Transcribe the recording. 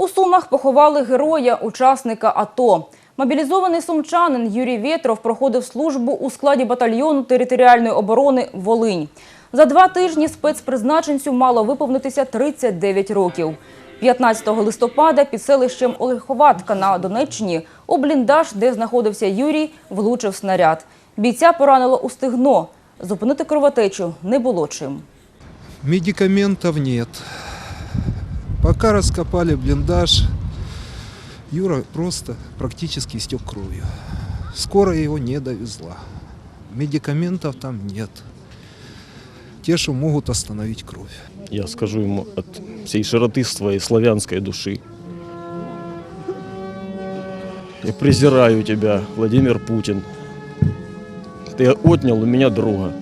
У Сумах поховали героя, учасника АТО. Мобілізований сумчанин Юрій Вєтров проходив службу у складі батальйону територіальної оборони «Волинь». За два тижні спецпризначенцю мало виповнитися 39 років. 15 листопада під селищем Олеховатка на Донеччині у бліндаж, де знаходився Юрій, влучив снаряд. Бійця поранило у стегно. Зупинити кровотечу не було чим. Медикаментов нет. Пока раскопали блиндаж, Юра просто практически истек кровью. Скорая его не довезла. Медикаментов там нет. Те, что могут остановить кровь. Я скажу ему от всей широты своей славянской души. Я презираю тебя, Владимир Путин. Ты отнял у меня друга.